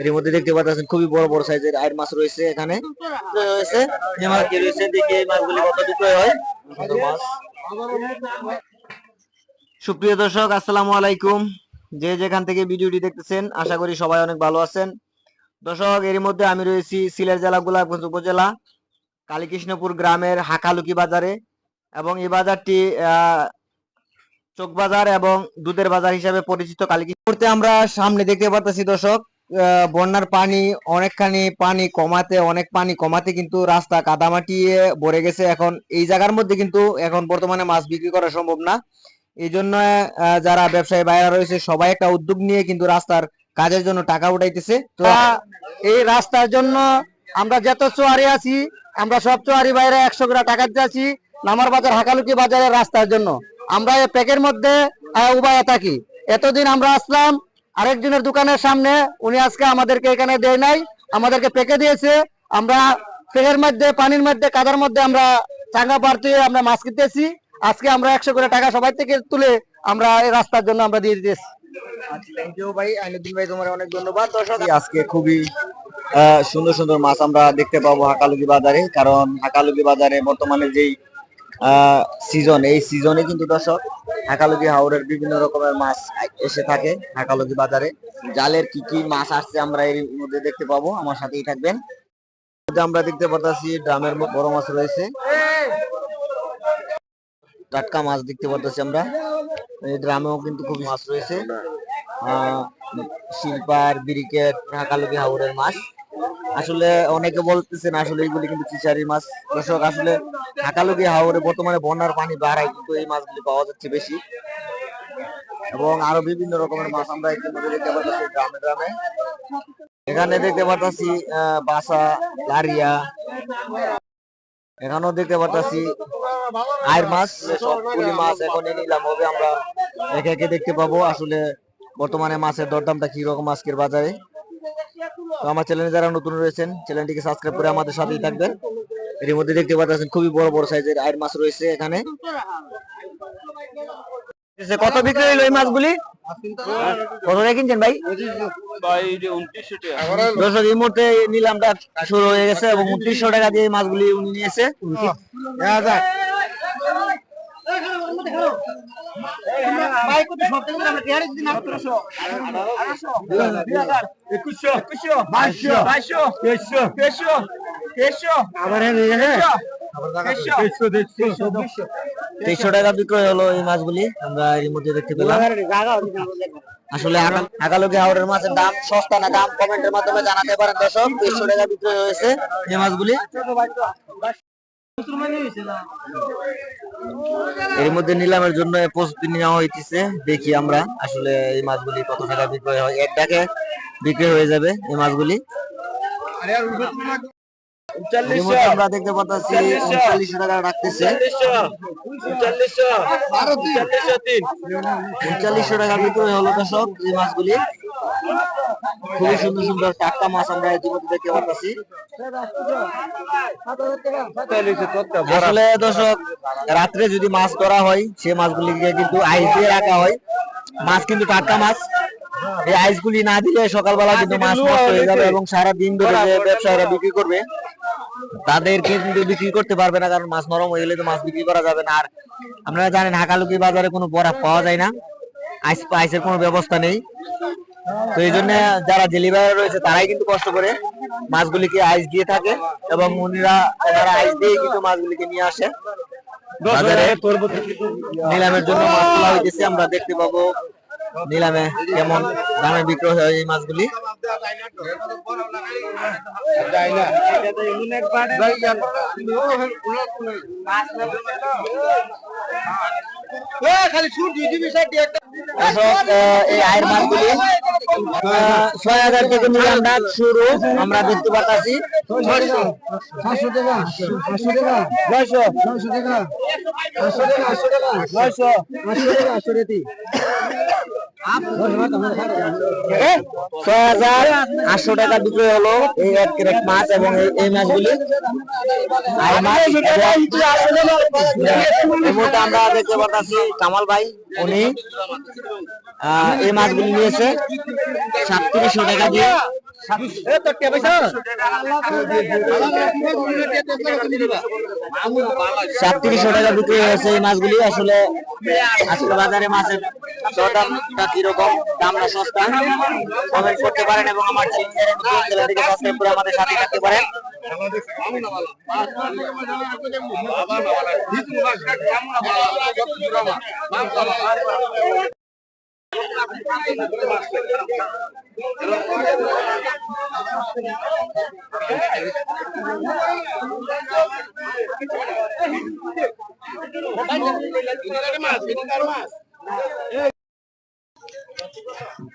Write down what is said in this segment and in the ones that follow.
এর মধ্যে দেখতে পাচ্ছেন খুবই বড় বড় সাইজের আয়ের মাছ রয়েছে এখানে। সুপ্রিয় দর্শক, আসসালামু আলাইকুম। যে যেখান থেকে ভিডিওটি দেখতেছেন, আশা করি সবাই অনেক ভালো আছেন। দর্শক এর মধ্যে আমি রয়েছি সিলেট জেলা, গোলাপগঞ্জ উপজেলা, কালীকৃষ্ণপুর গ্রামের হাকালুকি বাজারে। এবং এই বাজারটি চোক বাজার এবং দুধের বাজার হিসাবে পরিচিত কালীকৃষ্ণ মুহূর্তে আমরা সামনে দেখতে পাচ্ছি দর্শক বন্যার পানি, অনেকখানি পানি কমাতে, অনেক পানি কমাতে কিন্তু রাস্তা কাদামাটি ভরে গেছে। এখন এই জায়গার মধ্যে কিন্তু এখন বর্তমানে মাছ বিক্রি করা সম্ভব না। এই জন্য যারা ব্যবসায়ী বাইরা রয়েছে, সবাই একটা উদ্যোগ নিয়ে কিন্তু রাস্তার কাজের জন্য টাকা উঠাইতেছে। তো এই রাস্তার জন্য আমরা যত চুয়ারি আছি, আমরা সব চুয়ারি বাইরে একশো করে টাকা দিতেছি নামার বাজার হাকালুকি বাজারের রাস্তার জন্য। আমরা এই প্যাকের মধ্যে আহ, থাকি। এতদিন আমরা আসলাম আরেকজনের দোকানের সামনে উনি আজকে আমাদেরকে এখানে দেয় নাই আমাদেরকে পেকে দিয়েছে। আমরা পেকের মধ্যে পানির মধ্যে কাদার মধ্যে আমরা চাঙ্গা পারতে আমরা মাছ কিনতেছি। আজকে আমরা একশো করে টাকা সবাই থেকে তুলে আমরা এই রাস্তার জন্য আমরা দিয়ে দিতেছি। সুন্দর সুন্দর মাছ আমরা দেখতে পাবো হাকালুকি বাজারে কারণ হাকালুকি বাজারে বর্তমানে যেই সিজন এই সিজনে কিন্তু দর্শক হাকালুকি হাওড়ের বিভিন্ন রকমের মাছ এসে থাকে হাকালুকি বাজারে। জালের কি কি মাছ আসছে আমরা এর মধ্যে দেখতে পাবো আমার সাথেই থাকবেন। আমরা দেখতে পাচ্ছি ড্রামের বড় মাছ রয়েছে। টাটকা মাছ দেখতে পাচ্ছি আমরা। এই ড্রামেও কিন্তু খুব মাছ রয়েছে। আহ, শিল্পার ব্রিকেট ঢাকালুকি হাওড়ের মাছ। আসলে অনেকে বলতেছেন আসলে এগুলি কিন্তু ফিশারির মাছ। দর্শক, আসলে ঢাকালুকি হাওড়ে বর্তমানে বন্যার পানি বাড়ায় কিন্তু এই মাছগুলি পাওয়া যাচ্ছে বেশি। এবং আরও বিভিন্ন রকমের মাছ আমরা ইতিমধ্যে দেখতে পাচ্ছি গ্রামে গ্রামে। এখানে দেখতে পাচ্ছি বাসা লারিয়া এখানেও দেখতে পাচ্ছি আয়ের মাছ সবগুলি মাছ এখন নিলাম, হবে আমরা একে একে দেখতে পাবো। আসলে বর্তমানে মাছের দরদামটা কি রকম আজকের বাজারে? তো আমার চ্যানেলে যারা নতুন রয়েছেন চ্যানেলটিকে সাবস্ক্রাইব করে আমাদের সাথেই থাকবেন। এর মধ্যে দেখতে পাচ্ছেন খুবই বড় বড় সাইজের আয়ের মাছ রয়েছে এখানে। কত বিক্রি হইল এই মাছগুলি? কত দিয়ে কিনছেন ভাই? দর্শক এই মুহূর্তে নিলামটা শুরু হয়ে গেছে এবং উনত্রিশশো টাকা দিয়ে এই মাছগুলি উনি নিয়েছে। তেইশশো টাকা বিক্রয় হলো এই মাছগুলি, আমরা এর মধ্যে দেখতে পেলাম। আসলে আগালোকে হাওড়ের মাছের দাম সস্তা না, দাম কমেন্টের মাধ্যমে জানাতে পারেন দর্শক, তেইশশো টাকা বিক্রয় হয়েছে এই মাছগুলি। এর মধ্যে নিলামের জন্য প্রস্তুতি নেওয়া হইতেছে। দেখি আমরা আসলে এই মাছগুলি কত টাকা বিক্রয় হয়। এক টাকা বিক্রি হয়ে যাবে এই মাছগুলি। আমরা দেখতে পাচ্ছি উনচল্লিশশো। টাকা রাখতেছে। উনচল্লিশশো। টাকা বিক্রয় হলো দর্শক এই মাছগুলি। খুবই সুন্দর সুন্দর টাটকা মাছ আমরা ইতিমধ্যে দেখতে পাচ্ছি আসলে দর্শক রাত্রে যদি মাছ ধরা হয় সে মাছগুলিকে কিন্তু আইস দিয়ে রাখা হয়। মাছ কিন্তু টাটকা মাছ। এই আইস গুলি না দিলে সকালবেলা কিন্তু মাছ নষ্ট হয়ে যাবে এবং সারা দিন ধরে যে ব্যবসায়ীরা বিক্রি করবে তাদের কিন্তু বিক্রি করতে পারবে না কারণ মাছ নরম হয়ে গেলে তো মাছ বিক্রি করা যাবে না। আর আপনারা জানেন হাকালুকি বাজারে কোনো বরফ পাওয়া যায় না। আইস আইসের কোনো ব্যবস্থা নেই। তো এই জন্য যারা ডেলিভারি রয়েছে তারাই কিন্তু কষ্ট করে মাছগুলিকে আইস দিয়ে থাকে এবং উনিরা ওনারা আইস দিয়ে কিন্তু মাছগুলিকে নিয়ে আসে। বাজারে নিলামের জন্য মাছ তোলা হইতেছে। আমরা দেখতে পাবো নিলামে কেমন দামে বিক্রয় হয় এই মাছগুলি? আহ, এই আয়ের মাছগুলি ছয় হাজার থেকে শুরু। আমরা দেখতে পাচ্ছি পাঁচশো টাকা। পাঁচশো টাকা। নয়শো নয়শো টাকা। পাঁচশো টাকা। আটশো টাকা নয়শো আটশো টাকা আটশো টাকা। ছয় হাজার আটশো টাকা বিক্রি হলো এই এক ক্রেট মাছ এবং এই- মাছগুলি। আমরা দেখতে পাচ্ছি কামাল ভাই উনি এই মাছগুলি নিয়েছে। সাতত্রিশশো টাকা দিয়ে সাতত্রিশশো টাকা বিক্রি হয়েছে এই মাছগুলি। আসলে আজকে বাজারে মাছের দরদামটা কীরকম, দাম সস্তা? কমেন্ট করতে পারেন এবং আমার চ্যানেলটিকে সাবস্ক্রাইব করে আমাদের সাথে থাকতে পারেন।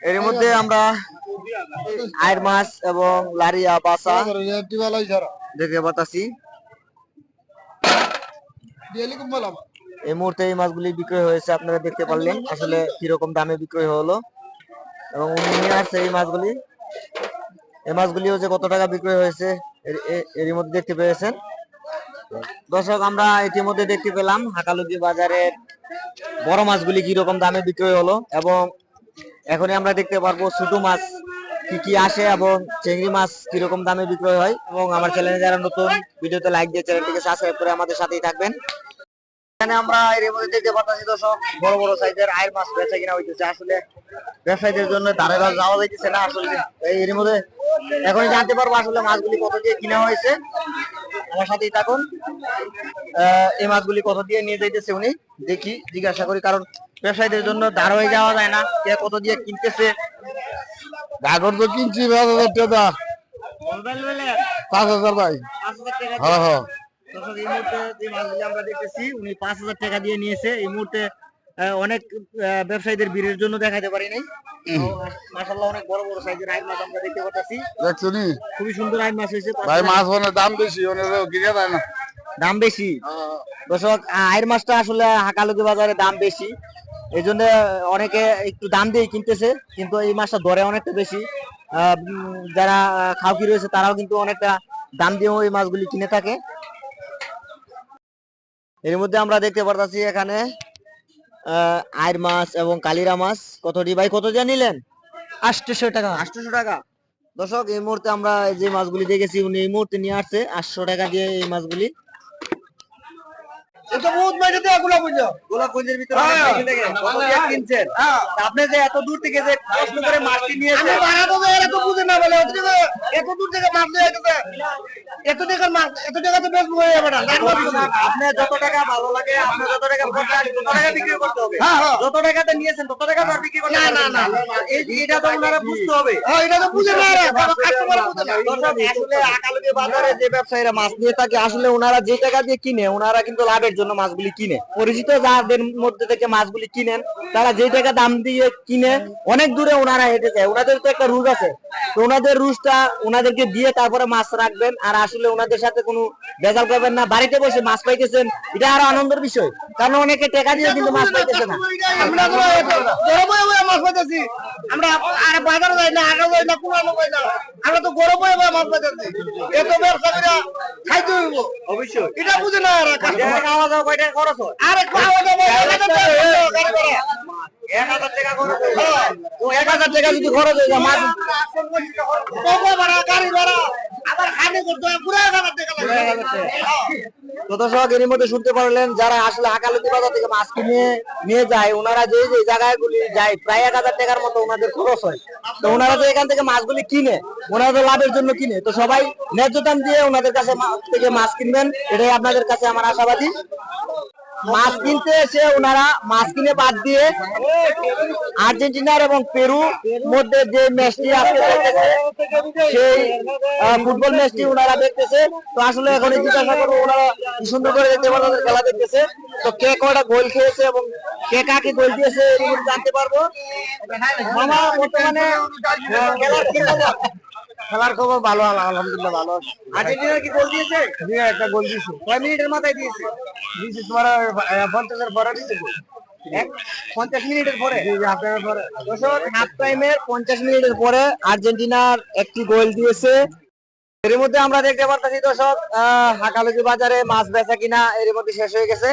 এর মধ্যে আমরা আয়ের মাছ এবং লারিয়া বাসা দেখে পাতাছি। এই মুহূর্তে এই মাছগুলি বিক্রয় হয়েছে, আপনারা দেখতে পারলেন। আসলে কীরকম দামে বিক্রয় হলো। এবং উনি নিয়ে আসছে এই মাছগুলি। এই মাছগুলিও যে কত টাকা বিক্রয় হয়েছে এরই মধ্যে দেখতে পেয়েছেন। দর্শক, আমরা ইতিমধ্যে দেখতে পেলাম হাকালুকি বাজারের বড় মাছগুলি কীরকম দামে বিক্রয় হলো এবং এখনই আমরা দেখতে পারব ছোট মাছ কি কি আসে এবং চিংড়ি মাছ কীরকম দামে বিক্রয় হয়। এবং আমার চ্যানেলে যারা নতুন, ভিডিওতে লাইক দিয়ে চ্যানেলটিকে সাবস্ক্রাইব করে আমাদের সাথেই থাকবেন। এখানে আমরা এর মধ্যে দেখতে পাচ্ছি দর্শক বড় বড় সাইজের আয়ের মাছ বেচা কিনা হইতেছে। আসলে ব্যবসায়ীদের জন্য ধারে কাজ যাওয়া যাইতেছে না আসলে। এর মধ্যে এখনই জানতে পারব আসলে মাছগুলি কত দিয়ে কিনা হয়েছে। আমার সাথেই থাকুন। এই মাছগুলি কত দিয়ে নিয়ে যাইতেছে উনি দেখি জিজ্ঞাসা করি কারণ ব্যবসায়ীদের জন্য দাঁড় হয়ে যাওয়া যায় না। কে কত দিয়ে কিনতেছে? গাগর তো কিনছি পাঁচ হাজার ভাই। হ্যাঁ হ্যাঁ। দর্শক, এই মুহূর্তে যে আমরা দেখতেছি উনি পাঁচ হাজার টাকা দিয়ে নিয়েছে। এই মুহূর্তে অনেক ব্যবসায়ীদের ভিড়ের জন্য দেখাতে পারি নাই। মাসাল্লাহ অনেক বড় বড় সাইজের আইন মাছ আমরা দেখতে পাচ্ছি দেখছ খুবই সুন্দর আইন মাছ হয়েছে ভাই মাছ মানে দাম বেশি ওনের কিনে দেয় না। দাম বেশি। দর্শক আয়ের মাছটা আসলে হাকালুকি বাজারে দাম বেশি। এই জন্য অনেকে একটু দাম দিয়ে কিনতেছে কিন্তু এই মাছটা দরে অনেকটা বেশি। আহ, যারা খাওকি রয়েছে তারাও কিন্তু অনেকটা দাম দিয়েও এই মাছগুলি কিনে থাকে। এর মধ্যে আমরা দেখতে পারতাছি এখানে আহ, আয়ের মাছ এবং কালিরা মাছ। কতটি ভাই? কত দিয়ে নিলেন? আটশোশো টাকা। আটশোশো টাকা। দর্শক এই মুহূর্তে আমরা যে মাছগুলি দেখেছি উনি এই মুহূর্তে নিয়ে আসছে আটশো টাকা দিয়ে এই মাছগুলি। এটা বহুত মাইরে দেয়া গুলা গোলাপগঞ্জের ভিতরে অনেক বেশি লেগে কত দিয়ে কিনছেন? আপনি যে এত দূর থেকে যে কষ্ট করে মাছটি আমি ভাড়া তো এরা তো বুঝে না বলে এত দূর থেকে মাছ দিয়ে আইতেছে এত টাকার মাছ এত টাকা তো বেশ হয়ে যাবে না লাখ লাখ বেশি। আপনি যত টাকা ভালো লাগে আপনি যত টাকা পছন্দ তত টাকা বিক্রি করতে হবে। যত টাকাতে নিয়েছেন তত টাকা তো বিক্রি করতে না, পারবেন না, এটা তো ওনারা বুঝতে হবে। হ্যাঁ, এটা তো বুঝে না কাস্টমার বুঝে না। আসলে আকালুকি বাজারে যে ব্যবসায়ীরা মাছ নিয়ে থাকে আসলে ওনারা যে টাকা দিয়ে কিনে ওনারা কিন্তু লাভের জন্য মাছগুলি কিনে। পরিচিত যাদের মধ্যে থেকে মাছগুলি কিনেন, তারা যে টাকা দাম দিয়ে কিনে, অনেক দূরে ওনারা হেঁটে যায়। ওনাদের তো একটা রুজ আছে। তো ওনাদের রুজটা ওনাদেরকে দিয়ে তারপরে মাছ রাখবেন। আর আসলে ওনাদের সাথে কোনো ভেজাল করবেন না বাড়িতে বসে মাছ পাইতেছেন এটা আরও আনন্দের বিষয়। কারণ অনেকে টাকা দিয়ে কিন্তু মাছ পাইতেছে না। আমরা তো গরম মাছ পাইতেছি। আমরা আর বাজারে যাই না আগে যাই না কোনো যাই না আমরা তো গরম হয়ে মাছ পাইতেছি। এত ব্যবসা করে খাইতে হইব। অবশ্যই। এটা বুঝে না এরা খাওয়া দাওয়া কয়টা খরচ হয়? আরে খাওয়া দাওয়া এক হাজার টাকা গাড়ি ভাড়া। এক হাজার টাকা খরচ হয়? এক হাজার টাকা যদি খরচ হয়ে যায় মাছ ভাড়া গাড়ি ভাড়া। মাছ কিনে নিয়ে যায়, ওনারা যে জায়গাগুলি যায়, প্রায় এক হাজার টাকার মতো ওনাদের খরচ হয়। তো ওনারা এখান থেকে মাছগুলি কিনে ওনারা লাভের জন্য কিনে, তো সবাই ন্যায্য দাম দিয়ে ওনাদের কাছে থেকে মাছ কিনবেন, এটাই আপনাদের কাছে আমার আশাবাদী। মাছ কিনতে এসে ওনারা মাছ কিনে বাদ দিয়ে আর্জেন্টিনার এবং পেরু মধ্যে যে ম্যাচটি সেই ফুটবল ম্যাচটি ওনারা দেখতেছে। তো আসলে এখন জিজ্ঞাসা করব, ওনারা সুন্দর করে দেখতে খেলা দেখতেছে। তো কে কটা গোল খেয়েছে এবং কে কাকে গোল দিয়েছে জানতে পারব। বর্তমানে খেলার? খেলার খবর ভালো আলহামদুলিল্লাহ ভালো আর্জেন্টিনা কি গোল দিয়েছে? দিয়ে একটা গোল দিছে কয় মিনিটের মাথায় দিয়েছে? দিছে তোমার পঞ্চাশের পরে পঞ্চাশ মিনিটের পরে? হাফ টাইমের পঞ্চাশ মিনিটের পরে আর্জেন্টিনার একটি গোল দিয়েছে। এর মধ্যে আমরা দেখতে পারতেছি দর্শক আহ, হাকালুকি বাজারে মাছ বেচা কিনা এর মধ্যে শেষ হয়ে গেছে।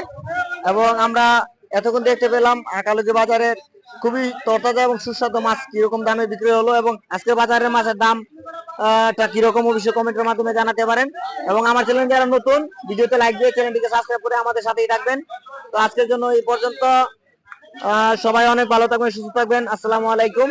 এবং আমরা এতক্ষণ দেখতে পেলাম হাকালুকি বাজারের খুবই তরতাজা এবং সুস্বাদু মাছ কীরকম দামে বিক্রি হলো এবং আজকে বাজারের মাছের দাম টা কীরকম অবশ্যই কমেন্টের মাধ্যমে জানাতে পারেন। এবং আমার চ্যানেল যারা নতুন, ভিডিওতে লাইক দিয়ে চ্যানেলটিকে সাবস্ক্রাইব করে আমাদের সাথেই থাকবেন। তো আজকের জন্য এই পর্যন্ত সবাই অনেক ভালো থাকবেন, সুস্থ থাকবেন। আসসালামু আলাইকুম।